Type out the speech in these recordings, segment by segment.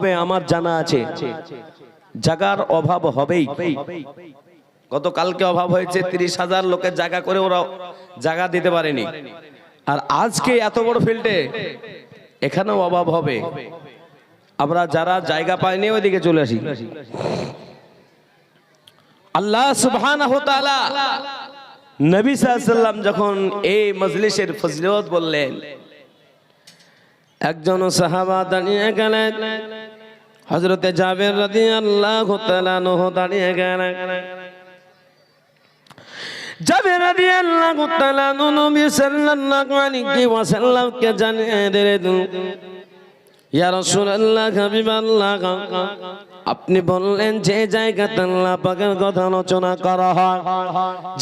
হবে আমার জানা আছে জায়গার অভাব হবেই। গতকালকে অভাব হয়েছে, তিরিশ হাজার লোকের জায়গা করে ওরা জায়গা দিতে পারেনি। আর আজকে এত বড় ফিল্ডে এখানেও অভাব হবে। আমরা যারা জায়গা পাইনি, ওইদিকে চলে আসি। আল্লাহ তাআলা নবী সাল্লাম যখন এই মজলিসের ফজিলত বললেন, একজন সাহাবা দাঁড়িয়ে গেলেন। হজরতে জাবের রাদি আল্লাহ তালানহ দাঁড়িয়ে গেলেন। জাবের রাদি আল্লাহ তালানহ নবী সাল্লাল্লাহু আলাইহি ওয়াসাল্লামকে জানিয়ে দিলেন আপনি বললেন, যে জায়গাতে আল্লাহ পাকের কথা আলোচনা করা হয়,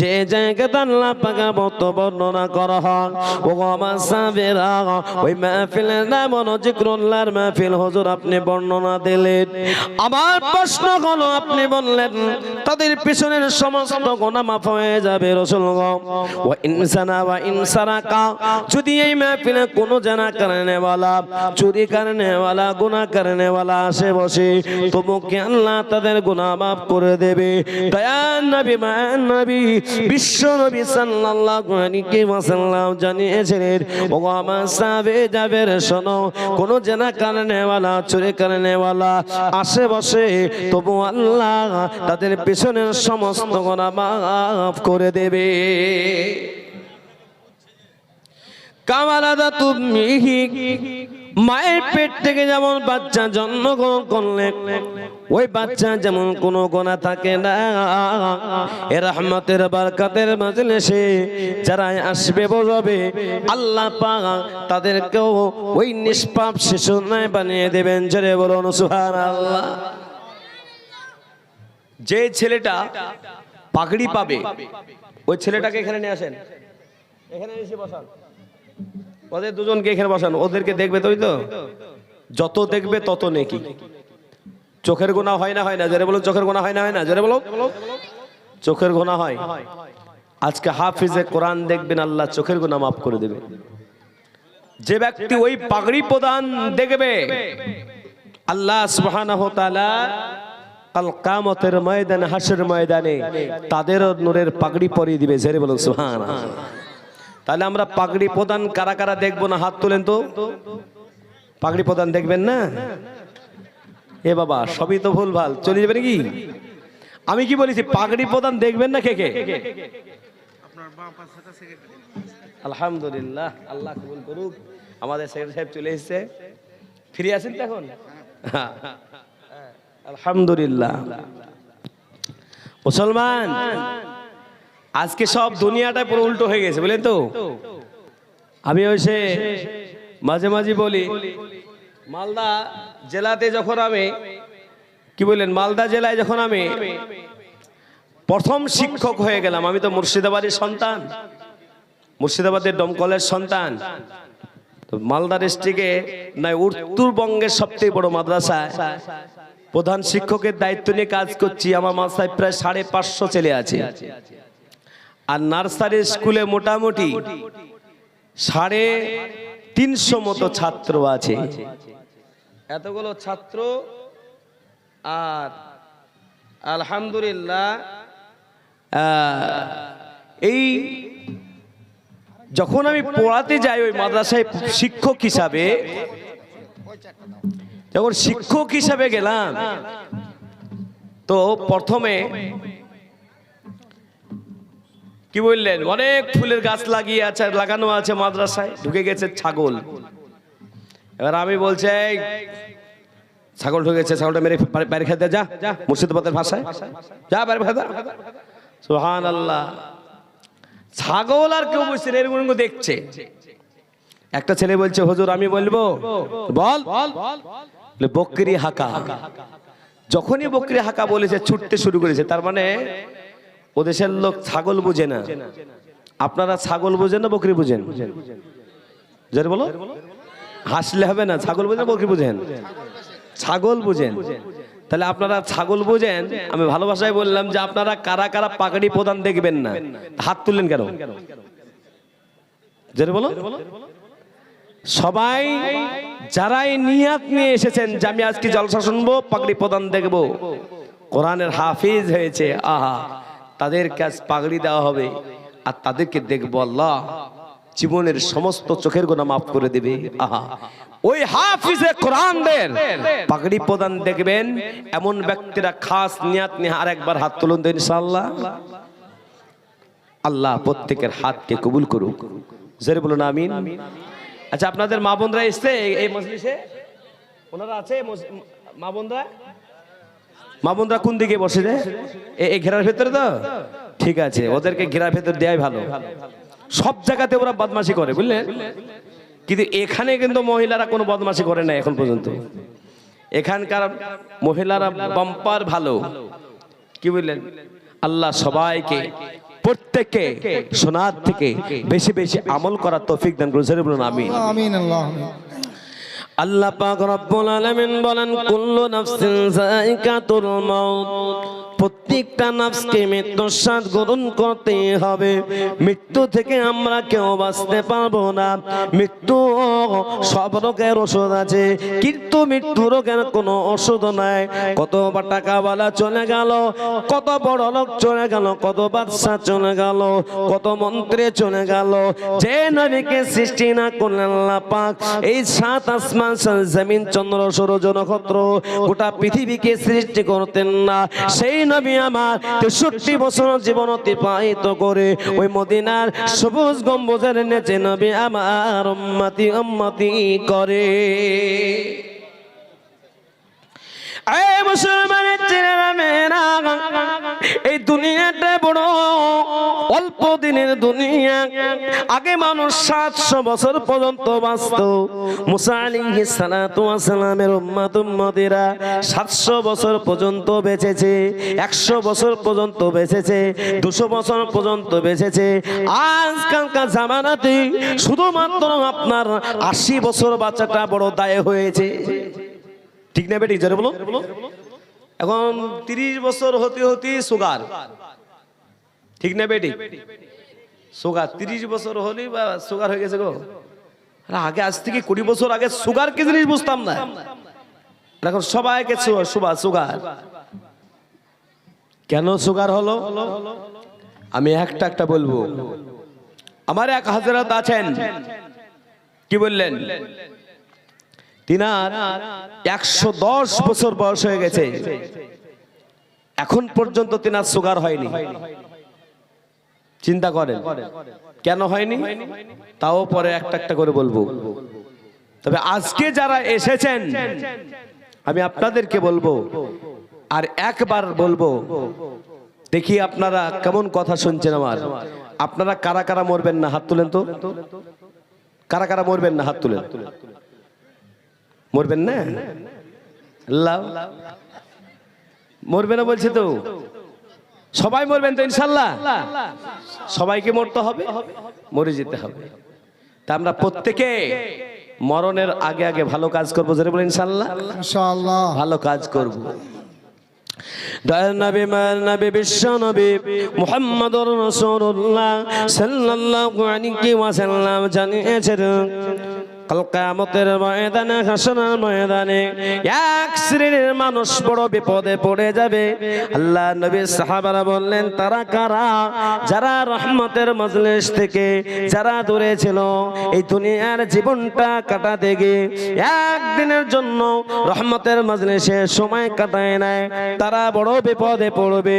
যে জায়গাতে আল্লাহ পাকের মত বর্ণনা করা হয় ও আমার ওই মাহফিলের নাম হলো জিক্রুল্লাহর মাহফিল। হুজুর, আপনি বর্ণনা দিলেন। আমার প্রশ্ন হলো, আপনি বললেন, তাদের পিছনের সমস্ত গুনাহ মাফ হয়ে যাবে, রাসূল ও ইনসানা ওয়া ইনসারাকা, যদি এই মাহফিলে কোনো জানা কারণে বলা চুরি করনে করনেওয়ালা গুণা করনেওয়ালা আশেপাশে তোমাকে আল্লাহ তাদের গুণা মাফ করে দেবে। দয়ান নবী মায়ান নবী, বিশ্ব নবী সাল্লাল্লাহু আলাইহি ওয়াসাল্লাম জানিয়েছিলেন ও আমার সাবে যাবের শোনো, কোন জেনা করনেওয়ালা চুরি আসে, বসে। তবু আল্লাহ তাদের পেছনের সমস্ত গুণা মাফ করে দেবে। কামালাদা তুমি হি মায়ের পেট থেকে যেমন বাচ্চা জন্মগ্রহণ করলে, ওই বাচ্চা যেমন কোনো গোনা থাকে না। এ রহমতের বারকাতের মাজলিসে যারা আসবে বলবে, আল্লাহ পা তাদেরকেও ওই নিষ্পাপ শিশু নয় বানিয়ে দেবেন। জোরে বলুন সুহার আল্লাহ যে ছেলেটা পাগড়ি পাবে, ওই ছেলেটাকে এখানে নিয়ে আসেন। এখানে এসে বসান। ওদের দুজনকে এখানে বসান, ওদেরকে দেখবে তো যত দেখবে তত নেকি। চোখের গোনা হয় না হয় না? জোরে বলো চোখের গোনা হয় না হয় না? জোরে বলো চোখের গোনা হয়। আজকে হাফিজে কোরআন দেখবেন, আল্লাহ চোখের গোনা মাফ করে দেবে। যে ব্যক্তি ওই পাগড়ি প্রদান দেখবে, আল্লাহ সুবহানাহু তাআলা কাল কামতের ময়দানে হাসের ময়দানে তাদেরও নূরের পাগড়ি পরিয়ে দিবে। জেরে বলুন, সুবহানাল্লাহ। তাহলে আমরা পাগড়ি প্রদান কারা কারা দেখব না? হাত তোলেন তো। পাগড়ি প্রদান দেখবেন না? এ বাবা সবই তো ভুল ভালো চলে যাবে নাকি? আমি কি বলেছি পাগড়ি প্রদান দেখবেন না কে কে? আলহামদুলিল্লাহ আল্লাহ কবুল করুক। আমাদের সেক্রেটারি সাহেব চলে এসেছে। ফিরে আসেন তো এখন। আলহামদুলিল্লাহ। মুসলমান আজকে সব দুনিয়াটা পুরো উল্টো হয়ে গেছে, বুঝলেন তো? আমি ওই সে মাঝে মাঝে বলি, মালদা জেলাতে যখন আমি, কি বললেন, মালদা জেলায় যখন আমি প্রথম শিক্ষক হয়ে গেলাম, আমি তো মুর্শিদাবাদের সন্তান, মুর্শিদাবাদের দমকলের সন্তান। মালদা ডিস্ট্রিক্টে নয়, উত্তরবঙ্গের সবথেকে বড় মাদ্রাসা, প্রধান শিক্ষকের দায়িত্ব নিয়ে কাজ করছি, আমার মাদ্রাসায় প্রায় সাড়ে পাঁচশো ছেলে আছে। আর নার্সারি স্কুলে মোটামুটি সাড়ে তিনশো মতো ছাত্র আছে। এতগুলো ছাত্র আর আলহামদুলিল্লাহ এই যখন আমি পড়াতে যাই ওই মাদ্রাসায় শিক্ষক হিসাবে যখন শিক্ষক হিসাবে গেলাম তো প্রথমে কি বললেন? অনেক ফুলের গাছ লাগিয়ে আছে লাগানো আছে মাদ্রাসায়। ঢুকে গেছে ছাগল। এবার আমি বলছি "এই, ছাগল ঢুকেছে ছাগলটা মেরে বাড়ি খেতে যা মুর্শিদাবাদের ভাষায়। যা বাড়ি খেতে সোহান আল্লাহ ছাগল আর কেউ বুঝছে এরকম দেখছে। একটা ছেলে বলছে হুজুর আমি বলব বল। বলে, বকরি হাকা। যখনই বকরি হাকা বলেছে ছুটতে শুরু করেছে তার মানে ও দেশের লোক ছাগল বুঝে না। আপনারা ছাগল বুঝেন না বকরি বুঝেন? জোরে বলো। হাসলে হবে না, ছাগল বুঝেন বকরি বুঝেন? ছাগল বুঝেন। তাহলে আপনারা ছাগল বুঝেন, আমি ভালোবাসায় বললাম যে আপনারা কারা কারা পাগড়ি প্রদান দেখবেন না। হাত তুললেন কেন? জোরে বলো। সবাই যারাই নিয়াত নিয়ে এসেছেন যে আমি আজকে জলসা শুনব, পাগড়ি প্রদান দেখব। কোরআনের হাফিজ হয়েছে, আহা। তাদের কাজ পাগড়ি দেওয়া হবে আর তাদেরকে দেখব আল্লাহ জীবনের সমস্ত চোখের গোনা মাফ করে দেবে। আহা। ওই হাফিজে কোরআনদের পাগড়ি প্রদান দেখবেন, এমন ব্যক্তিরা খাস নিয়াত নিয়ে আর একবার হাত তুলুন তো ইনশাআল্লাহ। আল্লাহ প্রত্যেকের হাতকে কবুল করুক। জোরে বলুন, আমিন। আচ্ছা আপনাদের মা বোনরা এসছে এই- মজলিসে? ওনারা আছে মা বোনরা? মা বোনরা কোন দিকে বসে রে? এই ঘেরার ভেতরে তো? ঠিক আছে, ওদেরকে ঘেরার ভেতর দেয়াই ভালো। সব জায়গাতে ওরা বদমাশি করে বুঝলেন কিন্তু এখানে কিন্তু মহিলারা কোনো বদমাশি করে না এখন পর্যন্ত। এখানকার মহিলারা বাম্পার ভালো। কি বুঝলেন? আল্লাহ সবাইকে, প্রত্যেককে সোনার থেকে বেশি বেশি আমল করার তৌফিক দান করুন। আমি আমিন। আল্লাহ আল্লাহ পাক রব্বুল আলামিন বলেন কুল্লু নাফসিন যায়িকাতুল মাউত। প্রত্যেকটা নাফসকে মৃত্যুর গ্রহণ করতে হবে। মৃত্যু থেকে আমরা কেউ বাঁচতে পারব না। মৃত্যু সব রোগের ওষুধ আছে। কিন্তু মৃত্যু রোগের কোনো ওষুধ নাই। কত টাকাওয়ালা চলে গেল, কত বড় লোক চলে গেল, কত বাদশা চলে গেল, কত মন্ত্রী চলে গেল। যে নবীকে সৃষ্টি না করলেন আল্লাহ পাক, এই সাত আসমান জমিন, চন্দ্র, সূর্য, নক্ষত্র গোটা পৃথিবীকে সৃষ্টি করতেন না। সেই নবী আমার তেষট্টি বছর জীবন অতিবাহিত করে ওই মদিনার সবুজ গম্বুজের নেচে নবী আমার উম্মতি উম্মতি করে। এই মুসলমানের ছেলেরা মেয়েরা, এই দুনিয়াটা বড়, অল্প দিনের দুনিয়া। আগে মানুষ সাতশো বছর পর্যন্ত বাঁচত। মুসা আলাইহিস সালাতু ওয়াস সালামের উম্মাত সাতশো বছর পর্যন্ত বেঁচেছে, একশো বছর পর্যন্ত বেঁচেছে, দুশো বছর পর্যন্ত বেঁচেছে। আজকালকার জামানাতে শুধুমাত্র আপনার আশি বছর বাচ্চাটা বড় দায় হয়েছে। ঠিক না বেটি জোরে বলো। এখন তিরিশ বছর হতে হতে সুগার। ঠিক না বেটি সুগার, তিরিশ বছর হলেই বা সুগার হয়ে গেছে গো। আগে আজ থেকে কুড়ি বছর আগে সুগার কি জিনিস বুঝতাম না। এখন সবাইকে সু- সুবা- সুগার। কেন সুগার হলো? আমি একটা একটা বলব। আমার এক হাজারাত আছেন। কি বললেন? তিনার একশো দশ বছর বয়স হয়ে গেছে। এখন পর্যন্ত তিনার সুগার হয়নি। চিন্তা করেন। কেন হয়নি? তাও পরে একটা একটা করে বলব। তবে আজকে যারা এসেছেন, আমি আপনাদেরকে বলব, আর একবার বলব, দেখি আপনারা কেমন কথা শুনছেন আমার। আপনারা কারা কারা মরবেন না? হাত তুলেন তো। কারা কারা মরবেন না? হাত তুলেন। মরবেন না? আল্লাহ। মরবে না বলছে তো? সবাই মরবেন তো ইনশাল্লাহ সবাইকে মরতে হবে মরে যেতে হবে। তা আমরা প্রত্যেকে মরণের আগে আগে ভালো কাজ করব যেটা বলে ইনশাল্লাহ ভালো কাজ করব। দয়াল নবী মায়ের নবী বিশ্ব নবী মুহাম্মদুর রাসূলুল্লাহ সাল্লাল্লাহু আলাইহি ওয়াসাল্লাম জানিয়েছেন কাল কিয়ামতের ময়দানে, হাসনের ময়দানে এক শ্রেণির মানুষ বড় বিপদে পড়ে যাবে। আল্লাহ নবী সাহাবারা বললেন, তারা কারা? যারা রহমতের মজলিস থেকে যারা দূরে ছিল, এই দুনিয়ার জীবনটা কাটাতে গিয়ে একদিনের জন্য রহমতের মজলিসে সময় কাটায় নেয়। তারা বড় বিপদে পড়বে।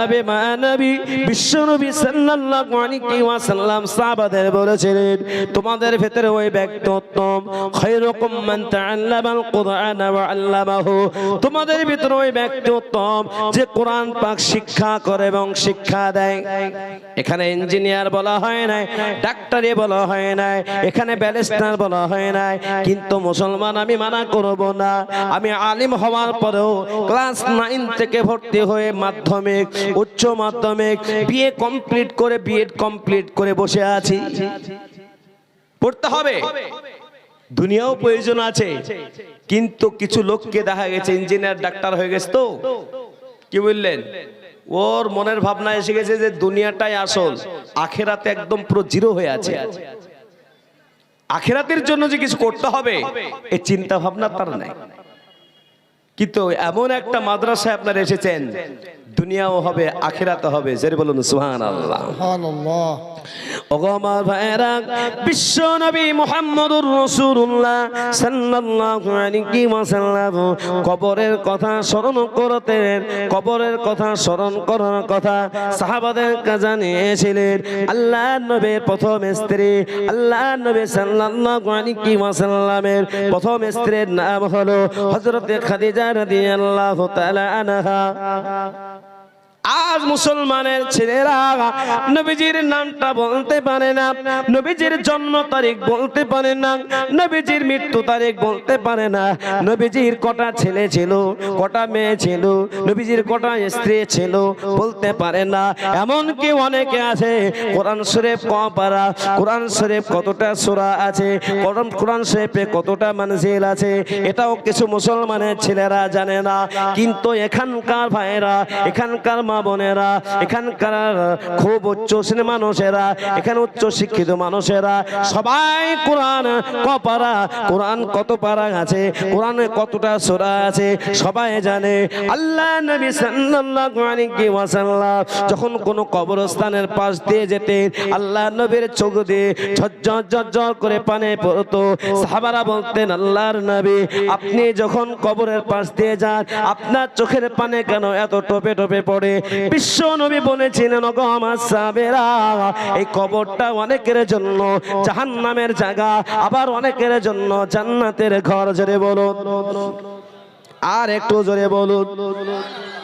নবী মায়ানবী বিশ্বনবী সাল্লাল্লাহু আলাইহি ওয়াসাল্লাম সাহাবাদের বলেছিলেন, তোমাদের ভেতরে ওই ব্যক্তি উত্তম খায়রুকুম মান তাআল্লামাল কুরআন ওয়া আল্লামাহু। তোমাদের ভিতরে ওই ব্যক্তি উত্তম যে কোরআন পাক শিক্ষা করে এবং শিক্ষা দেয়। এখানে ইঞ্জিনিয়ার বলা হয় না ডাক্তারি বলা হয় না এখানে ব্যারিস্টার বলা হয় না কিন্তু মুসলমান আমি মানা করব না। আমি আলিম হওয়ার পরেও ক্লাস নাইন থেকে ভর্তি হয়ে মাধ্যমিক, উচ্চ মাধ্যমিক বিএ কমপ্লিট করে বিএড কমপ্লিট করে বসে আছি। পড়তে হবে। দুনিয়াও প্রয়োজন আছে, কিন্তু কিছু লোককে দেখা গেছে, ইঞ্জিনিয়ার, ডাক্তার হয়ে গেছে তো। কি বললেন? ওর মনের ভাবনা এসে গেছে যে দুনিয়াটাই আসল, আখেরাতে একদম পুরো জিরো হয়ে আছে। আখেরাতের জন্য যে কিছু করতে হবে এই চিন্তা ভাবনা তার নাই। কিন্তু এমন একটা মাদ্রাসায় আপনারা এসেছেন দুনিয়াও হবে আখেরাতে হবে। যেটা বলুন সুহান আল্লাহ সুবহানাল্লাহ ওগমার ভাইরা বিশ্ব নবী মুহাম্মদুর রাসূলুল্লাহ সাল্লাল্লাহু আলাইহি ওয়াসাল্লাম কবরের কথা স্মরণ করতেন। কবরের কথা স্মরণ করার কথা সাহাবাদের জানিয়েছিলেন আল্লাহ নবীর প্রথম স্ত্রী আল্লাহ নবী সাল্লাল্লাহু আলাইহি ওয়াসাল্লামের প্রথম স্ত্রীর নাম হলো হযরত খাদিজা রাদিয়াল্লাহু তাআলা আনহা। আজ মুসলমানের ছেলেরা নবীজির নামটা বলতে পারে না, নবীজির জন্ম তারিখ বলতে পারে না, নবীজির মৃত্যু তারিখ বলতে পারে না। নবীজির কটা ছেলে ছিল, কটা মেয়ে ছিল, নবীজির কটা স্ত্রী ছিল বলতে পারে না। এমন কি অনেকে আছে, কোরআন শরীফ ক পারা কোরআন শরীফ কতটা সূরা আছে, কোরআন কোরআন শরীফে কতটা মানজিল আছে, এটাও কিছু মুসলমানের ছেলেরা জানে না। কিন্তু এখানকার ভাইয়েরা, এখানকার মা বোনেরা, এখানকার খুব উচ্চ শ্রেণির মানুষেরা, এখানে উচ্চ শিক্ষিত মানুষেরা, সবাই কোরআন ক পারা, কোরআন কত পারা আছে, কোরআনে কতটা সূরা আছে, সবাই জানে। আল্লাহ নবী সাল্লাল্লাহু আলাইহি ওয়াসাল্লাম যখন কোন কবরস্থানের পাশ দিয়ে যেতে আল্লাহ নবীর চোখ দিয়ে ঝরঝর ঝরঝর করে পানে পড়তো। সাহাবারা বলতেন, আল্লাহর নবী, আপনি যখন কবরের পাশ দিয়ে যান, আপনার চোখের পানে কেন এত টোপে টোপে পড়ে? বিশ্ব নবী বলেছিলেন, ওগো আমার সাবেরা এই কবরটা অনেকের জন্য জাহান নামের জায়গা, আবার অনেকের জন্য জান্নাতের ঘর। জোরে বলুন। আর একটু জোরে বলুন।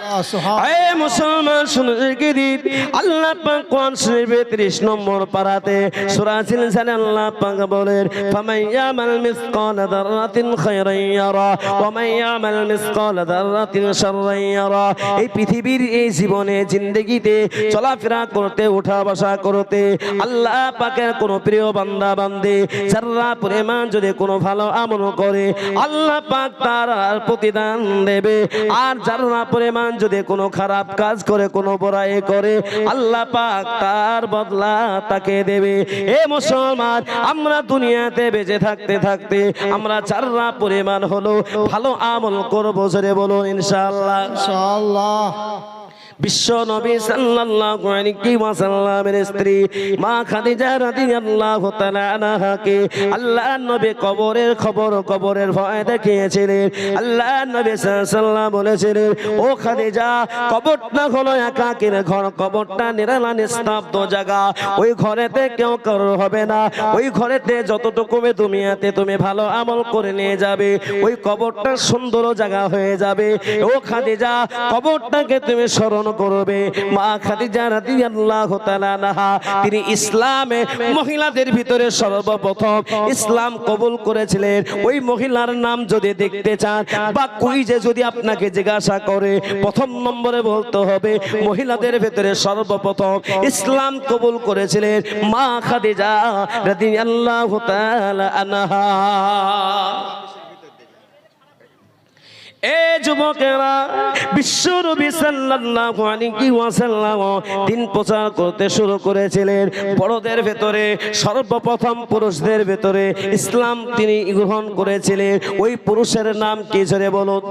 এ মুসলমান, শুনে রেখে দিন। আল্লাহ পাক কোরআন শরীফে 30 নম্বর পারাতে সূরা জিলজালে আল্লাহ পাক বলেন, ফামান ইয়ামাল মিসকাল দাররাতিন খায়রান ইয়ারা, ওয়া ইয়ামাল মিসকাল দাররাতিন শাররান ইয়ারা। এই জীবনে, জিন্দেগিতে চলাফেরা করতে উঠা বসা করতে, আল্লাহ পাকের কোন প্রিয় বান্দা, বান্দে যারা পরিমাণ যদি কোনো ভালো আমল করে, আল্লাহ পাক তার প্রতিদান দেবে। আর যারা পরিমাণ যদি কোনো খারাপ কাজ করে, কোনো বড়াই করে, আল্লাহ পাক তার বদলা তাকে দেবে। এ মুসলমান, আমরা দুনিয়াতে বেঁচে থাকতে থাকতে আমরা চাররা পরিমাণ হলো, ভালো আমল করব, জোরে বলুন, ইনশাআল্লাহ। ইনশাআল্লাহ। বিশ্ব নবী সাল্লাল্লাহু আলাইহি ওয়াসাল্লামের স্ত্রী মা খাদিজা রাদিয়াল্লাহু তাআলা আনহাকে আল্লাহ নবী কবরের খবর কবরের ভয় দেখিয়েছিলেন। আল্লাহ নবী সাল্লাল্লাহু বলেছিলেন, ও খাদিজা, কবরটা হলো একাকির ঘর। কবরটা নিরালা নিস্তব্ধ জায়গা। ওই ঘরেতে কেউ কারও হবে না। ওই ঘরেতে যতটুকু দুনিয়াতে তুমি ভালো আমল করে নিয়ে যাবে, ওই কবরটা সুন্দর জায়গা হয়ে যাবে। ও খাদিজা, কবরটাকে তুমি স্মরণ করবে। মা খাদিজা রাদিয়াল্লাহু তাআলা আনহা, তিনি ইসলামে মহিলাদের ভিতরে সর্বপ্রথম ইসলাম কবুল করেছিলেন। ওই মহিলার নাম যদি দেখতে চান, বা কুইজে যদি আপনাকে জিজ্ঞাসা করে, প্রথম নম্বরে বলতে হবে, মহিলাদের ভিতরে সর্বপ্রথম ইসলাম কবুল করেছিলেন মা খাদিজা রাদিয়াল্লাহু তাআলা আনহা। যুবকেরা ওয়াসাল্লাম দিন প্রচার করতে শুরু করেছিলেন। বড়দের ভেতরে, সর্বপ্রথম পুরুষদের ভেতরে ইসলাম তিনি গ্রহণ করেছিলেন। ওই পুরুষের নাম কি? জোরে বলুন।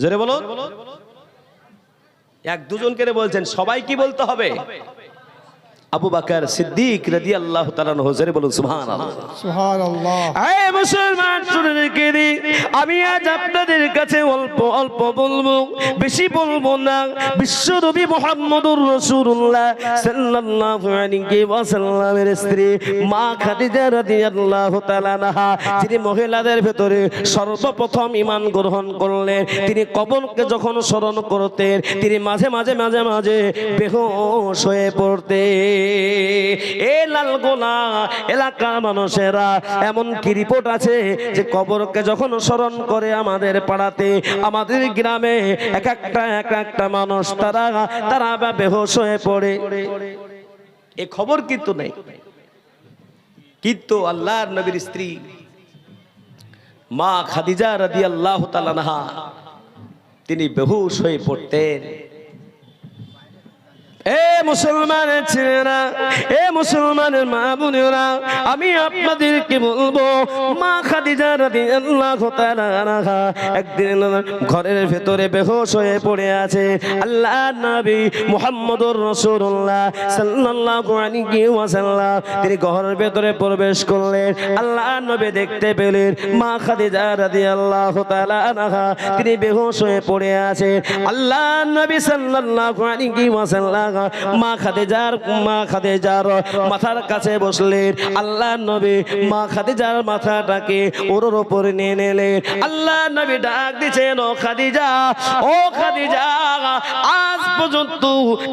জোরে বলুন। এক দুজনকে বলছেন, সবাই কি বলতে হবে? আবু বাকার সিদ্দিক রাদিয়াল্লাহু তাআলা জোরে বলুন সুবহানাল্লাহ। সুবহানাল্লাহ। মুসলমান শুনে রেখে দিন আমি আজ আপনাদের কাছে অল্প অল্প বলব বেশি বলব না। বিশ্ব নবী মোহাম্মদুর রসুল্লাহ সাল্লাল্লাহু আলাইহি ওয়াসাল্লামের স্ত্রী মা খাদিজা রাদিয়াল্লাহু তাআলা আনহা যিনি মহিলাদের ভেতরে সর্বপ্রথম ঈমান গ্রহণ করলেন তিনি কবরকে যখন স্মরণ করতেন তিনি মাঝে মাঝে মাঝে মাঝে বেহুশ হয়ে পড়তেন। এ লালগোলা এলাকার মানুষেরা, এমন কি রিপোর্ট আছে যে কবরকে যখন স্মরণ করে আমাদের পাড়াতে, আমাদের গ্রামে এক একটা এক একটা মানুষ, তারা তারা বা বেহোশ হয়ে পড়ে। এ খবর কিন্তু নেই। কিন্তু আল্লাহর নবীর স্ত্রী, মা খাদিজা রাদি আল্লাহ তিনি বেহুশ হয়ে পড়তেন। এ মুসলমানের ছেলেরা, এ মুসলমানের মা বোনেরা, আমি আপনাদেরকে বলব, মা খাদিজা একদিন ঘরের ভেতরে বেহুশ হয়ে পড়ে আছে। আল্লাহ তিনি ঘরের ভেতরে প্রবেশ করলেন। আল্লাহ নবী দেখতে পেলেন মা খাদিজা রাদিয়াল্লাহু তাআলা তিনি বেহুশ হয়ে পড়ে আছে আল্লাহ নবী ওয়াসাল্লাম মা খাদিজার মা খাদিজার মাথার কাছে বসলেন আল্লাহ নবী মা খাদিজার মাথাটাকে ওর উপর নিয়ে নিলেন। আল্লাহ নবী ডাক দিছেন ও খাদিজা ও খাদিজা, আজ পর্যন্ত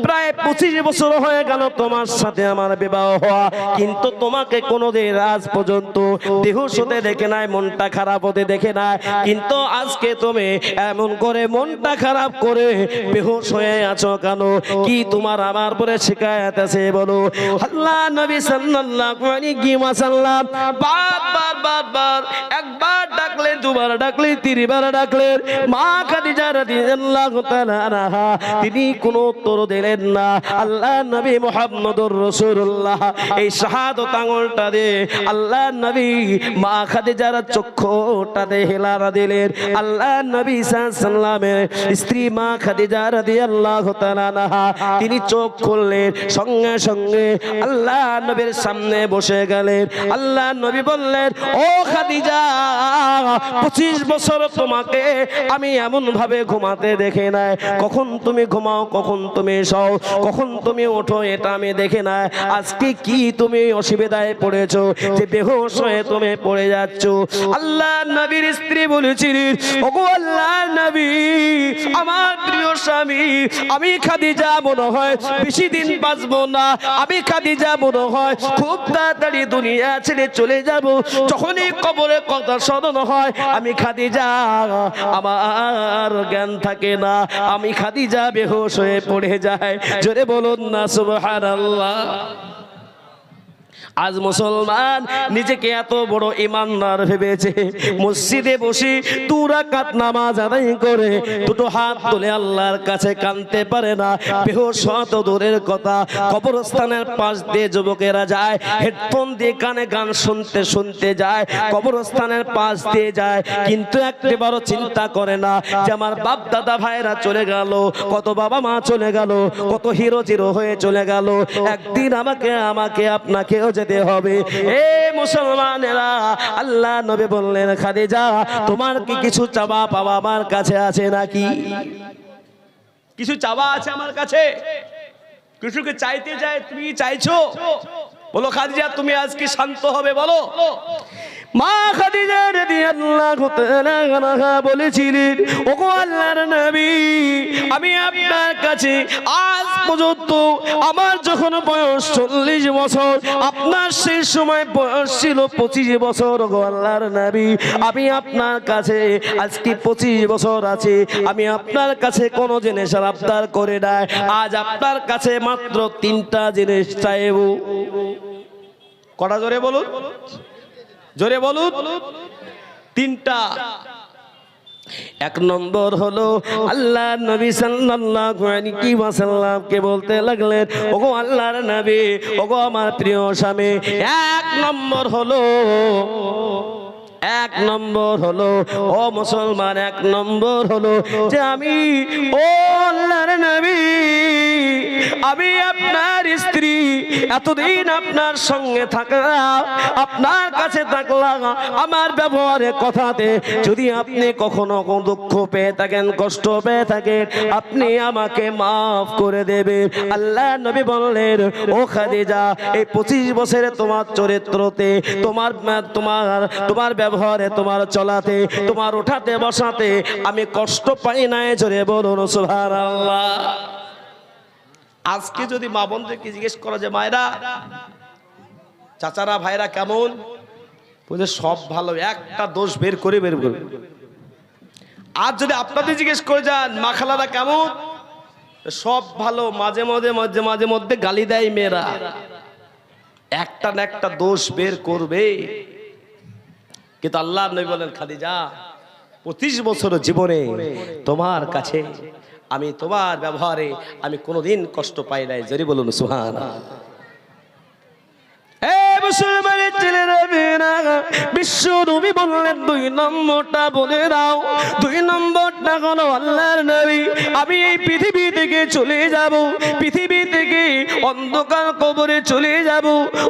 প্রায় পঁচিশ বছর হয়ে গেল তোমার সাথে আমার বিবাহ হওয়া। কিন্তু তোমাকে কোনোদিন আজ পর্যন্ত বেহুশ হতে দেখে নাই, মনটা খারাপ হতে দেখে নাই। কিন্তু আজকে তুমি এমন করে মনটা খারাপ করে বেহুশ হয়ে আছো কেন? কি তোমার আমার পরে শিকায়ত আছে বলো। আল্লাহ নবী সাল্লাল্লাহু আলাইহি ওয়াসাল্লাম বারবার বারবার একবার ডাক ডাকলেন, দুবার ডাকলেন, তিনবার ডাকলেন। মা খাদিজা রাদিয়াল্লাহু তাআলা আনহা, তিনি কোনো উত্তর দিলেন না। আল্লাহ নবী মুহাম্মদুর রাসূলুল্লাহ। এই শাহাদত আঙুলটা দিয়ে আল্লাহ নবী মা খাদিজার চক্ষুটাতে হেলারা দিলেন। আল্লাহ নবী সাল্লামের স্ত্রী মা খাদিজা রাদিয়াল্লাহু তাআলা আনহা, তিনি চোখ খুললেন, সঙ্গে সঙ্গে আল্লাহ নবীর সামনে বসে গেলেন। আল্লাহ নবী বললেন, ও খাদিজা পঁচিশ বছর তোমাকে আমি এমন ভাবে ঘুমাতে দেখে নাই। কখন তুমি ঘুমাও, কখন তুমি সও কখন তুমি ওঠো এটা আমি দেখে নাই। আজকে কি তুমি অসুবিধায় পড়েছো? যে বেহুশ হয়ে তুমি পড়ে যাচ্ছ। আল্লাহ নবীর স্ত্রী বলেছিলেন ওগো আল্লাহ নবী, আমার প্রিয় স্বামী, আমি খাদিজা মনে হয়, বেশি দিন বাঁচবো না। আমি খাদিজা মনে হয়, খুব তাড়াতাড়ি দুনিয়া ছেড়ে চলে যাব। যখনই কবরে কথা স্মরণ হয় আমি খাদিজা, আমার জ্ঞান থাকে না। আমি খাদিজা বেহোশ হয়ে পড়ে যায়। জোরে বলুন না, সুবহানাল্লাহ। আজ মুসলমান নিজেকে এত বড় ইমানদার ভেবেছে। মসজিদে বসে দুরাকাত নামাজ আদায় করে, দুটো হাত তুলে আল্লাহর কাছে কানতে পারে না। বেহুশ শত দূরের কথা। কবরস্থানের পাশ দিয়ে যুবকেরা যায়, হেডফোন দিয়ে কানে গান শুনতে শুনতে যায়, কবরস্থানের পাশ দিয়ে যায়, কিন্তু একবারও চিন্তা করে না যে আমার বাপ দাদা ভাইরা চলে গেল, কত বাবা মা চলে গেল, কত হিরো জিরো হয়ে চলে গেল। একদিন আমাকে আমাকে, আপনাকেও যেতে হবে। এ মুসলমানেরা, আল্লাহ নবী বললেন, খাদিজা, তোমার কি কিছু চাওয়া পাওয়া আমার কাছে আছে নাকি? কিছু চাওয়া আছে আমার কাছে? কিছুকে চাইতে যায়, তুমি চাইছো? বলো, খাদিজা, তুমি আজকে শান্ত হবে, বলো। মা খাদিজা রাদিয়াল্লাহু তাআলা আনহা বলেছিলেন, ওগো আল্লাহর নবী, আমি আপনার কাছে আজ পর্যন্ত আমার যখন বয়স চল্লিশ বছর, আপনার সেই সময় বয়স ছিল পঁচিশ বছর, ওগো আল্লাহর নবী, আমি আপনার কাছে আজকে পঁচিশ বছর আছে, আমি আপনার কাছে কোনো জিনিস আর আবদার করে নাই, আজ আপনার কাছে মাত্র তিনটা জিনিস চাইব। কটা জোরে বলুন? জোরে বলুন। তিনটা। এক নম্বর হলো আল্লাহ নবী সাল্লাল্লাহু আলাইহি ওয়াসাল্লামকে বলতে লাগলেন, ওগো আল্লাহর নবী, ওগো আমার প্রিয় স্বামী। এক নম্বর হলো এক নম্বর হলো, ও মুসলমান, এক নম্বর হলো যে আমি, ও আল্লাহর নবী, আমি আপনার স্ত্রী, এতদিন আপনার সঙ্গে থাকলাম, আপনার কাছে থাকলাম, আমার ব্যবহারে কথাতে যদি আপনি কখনো দুঃখ পেয়ে থাকেন, কষ্ট পেয়ে থাকেন, আপনি আমাকে মাফ করে দেবেন। আল্লাহ নবী বললেন, ও খাদিজা, এই পঁচিশ বছরে তোমার চরিত্রতে, তোমার তোমার তোমার ব্যবহারে তোমার চলাতে, তোমার ওঠাতে বসাতে, আমি কষ্ট পাই নাই, জোরে বলুন, সুবহানাল্লাহ। আজকে যদি মা বোনদেরকে জিজ্ঞেস করা যায়, মায়েরা, চাচারা ভাইরা কেমন? বলে, সব ভালো, একটা দোষ বের করে বের করবে। আর যদি আপনাদের জিজ্ঞেস করে যান, মা খালারা কেমন? সব ভালো, মাঝে মাঝে মাঝে মাঝে মধ্যে গালি দেয় মেয়েরা। একটা না একটা দোষ বের করবে। কিন্তু আল্লাহ নবী বলেন, খাদিজা, পঁচিশ বছর জীবনে তোমার কাছে আমি তোমার ব্যবহারে আমি কোনোদিন কষ্ট পাই নাই। জরি বলুন সুহান মুসলমানের বললেন, দুই নম্বরটা বলে দাও। দুই নম্বরটা হলো আল্লাহর নবী। আমি এই পৃথিবী থেকে চলে যাব। পৃথিবী থেকে অন্ধকার কবরে চলে যাব।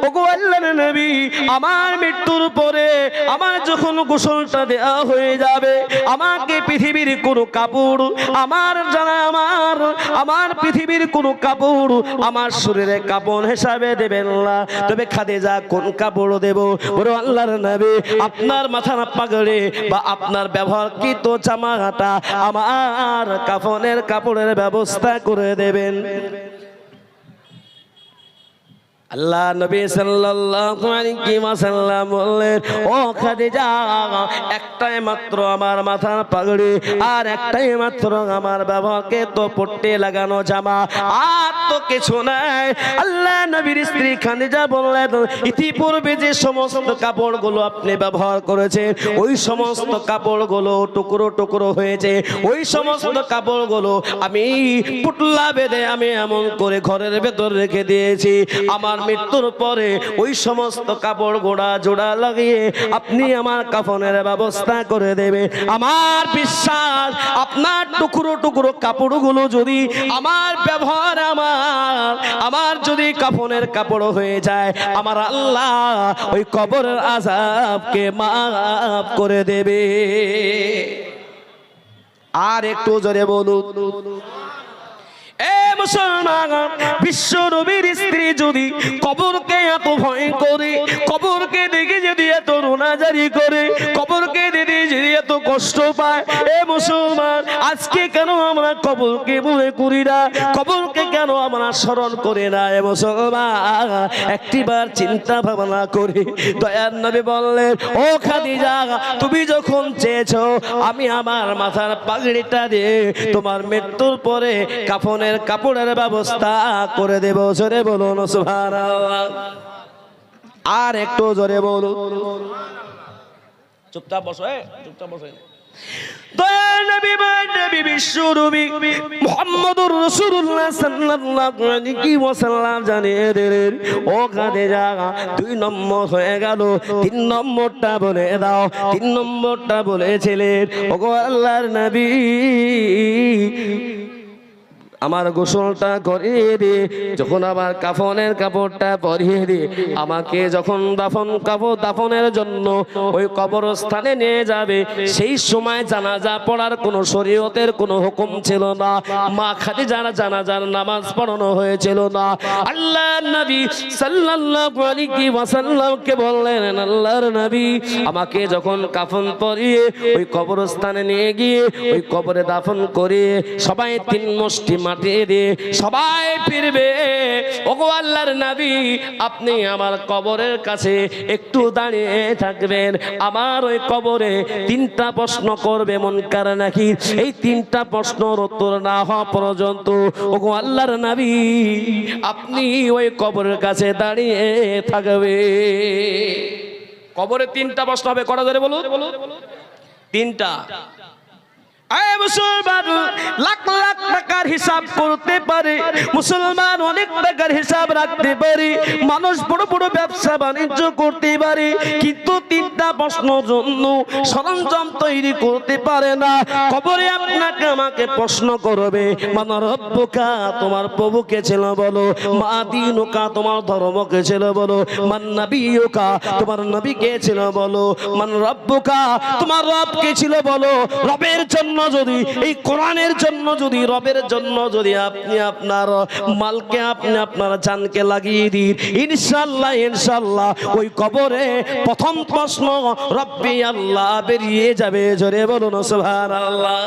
ওগো আল্লাহর নবী, আমার মৃত্যুর পরে আমার যখন গোসলটা দেওয়া হয়ে যাবে, আমাকে পৃথিবীর কোনো কাপড়, আমার জানা আমার আমার পৃথিবীর কোনো কাপড় আমার শরীরে কাপড় হিসাবে দেবেন না। তবে খাদেজা কোন কাপড় দেব? বড় আল্লাহর নবী, আপনার মাথা মাথার পাগড়ে বা আপনার ব্যবহারকৃত জামাটা আমার কাফনের কাপড়ের ব্যবস্থা করে দেবেন। আল্লাহ নবী সাল্লাল্লাহু আলাইহি ওয়াসাল্লাম বললেন, ও খাদিজা, একটাই মাত্র আমার মাথার পাগড়ি আর একটাই মাত্র আমার বাবাকে তো পট্টে লাগানো জামা আর তো কিছু নাই। আল্লাহ নবীর স্ত্রী খাদিজা বললেন, ইতিপূর্বে যে সমস্ত কাপড়গুলো আপনি ব্যবহার করেছেন, ওই সমস্ত কাপড়গুলো টুকরো টুকরো হয়েছে। ওই সমস্ত কাপড়গুলো আমি পুটলা বেঁধে আমি এমন করে ঘরের ভেতর রেখে দিয়েছি। আমার মৃত্যুর পরে ওই সমস্ত কাপড় গোড়া জোড়া লাগিয়ে আপনি আমার কাফনের ব্যবস্থা করে দেবে। আমার বিশ্বাস, আপনার টুকরো টুকরো কাপড়গুলো যদি আমার ব্যবহার আমার আমার যদি কাফনের কাপড় হয়ে যায়, আমার আল্লাহ ওই কবরের আজাবকে মাফ করে দেবে। আর একটু জোরে বলুন। এ মুসলমান স্ত্রী যদি কবরকে এত ভয় করে, কবরকে দেখে যদি এত রোনাজারি করে, কবরকে যদি এত কষ্ট পায়, এ মুসলমান, আজকে কেন আমরা কবরকে মনে করি না? কবরকে কেন আমরা স্মরণ করি না? এ মুসলমান, একটিবার চিন্তা ভাবনা করি দয়ার নবী বললেন, ও খাদিজা, তুমি যখন চেয়েছো, আমি আমার মাথার পাগড়িটা দিয়ে তোমার মৃত্যুর পরে কাফনের কাপড়ের ব্যবস্থা করে দেব, জোরে বলুন আর একটু জোরে বলুন। চুপচাপ বসো চুপচাপ বসো। জানিয়ে ও খাদিজা, দুই নম্বর তিন নম্বরটা বলে দাও, তিন নম্বরটা আল্লাহর নবী। আমার গোসলটা করিয়ে দিয়ে যখন আমার কাফনের কাপড়টা পরিয়ে দিয়ে আমাকে যখন দাফন কাপড় দাফনের জন্য ওই কবরস্থানে নিয়ে যাবে, সেই সময় জানাজা পড়ার কোনো শরীয়তের কোনো হুকুম ছিল না। মা খাদি যারা জানাজার নামাজ পড়ানো হয়েছিল না। আল্লাহ নবী সাল্লাল্লাহু আলাইহি বললেন, আল্লাহর নবী, আমাকে যখন কাফন পরিয়ে ওই কবরস্থানে নিয়ে গিয়ে ওই কবরে দাফন করিয়ে সবাই তিন মুষ্টি মাটি দিয়ে সবাই ফিরবে। ওগো আল্লাহর নবী, আপনি আমার কবরের কাছে একটু দাঁড়িয়ে থাকবেন। আমার ওই কবরে তিনটা প্রশ্ন করবে মন কার নাকি? এই তিনটা প্রশ্নর উত্তর না হওয়া পর্যন্ত, ওগো আল্লাহর নবী, আপনি ওই কবরের কাছে দাঁড়িয়ে থাকবে কবরে তিনটা প্রশ্ন হবে, কটা ধরে বলুন? তিনটা। আয় লাখ টাকার হিসাব করতে পারে। মুসলমান অনেক টাকার হিসাব রাখতে পারে। মানুষ বড় বড় ব্যবসা বাণিজ্য করতে পারে। কিন্তু তিনটা প্রশ্ন জন্য সরঞ্জাম তৈরি করতে পারে না। কবরে আপনাকে আমাকে প্রশ্ন করবে, মান রব্বুকা, তোমার প্রভুকে ছিল বলো? মা দিনুকা, তোমার ধর্মকে ছিল বলো? মান নাবিয়ুকা, তোমার নবীকে ছিল বলো? মান রব্বুকা, তোমার রবকে ছিল বলো? রবের জন্য যদি, এই কোরআনের জন্য যদি, রবের জন্য যদি আপনি আপনার মালকে, আপনি আপনার জানকে লাগিয়ে দিন ইনশাল্লাহ ইনশাল্লাহ ওই কবরে প্রথম প্রশ্ন রব্বি আল্লাহ বেরিয়ে যাবে জোরে বলুন সুবহানাল্লাহ।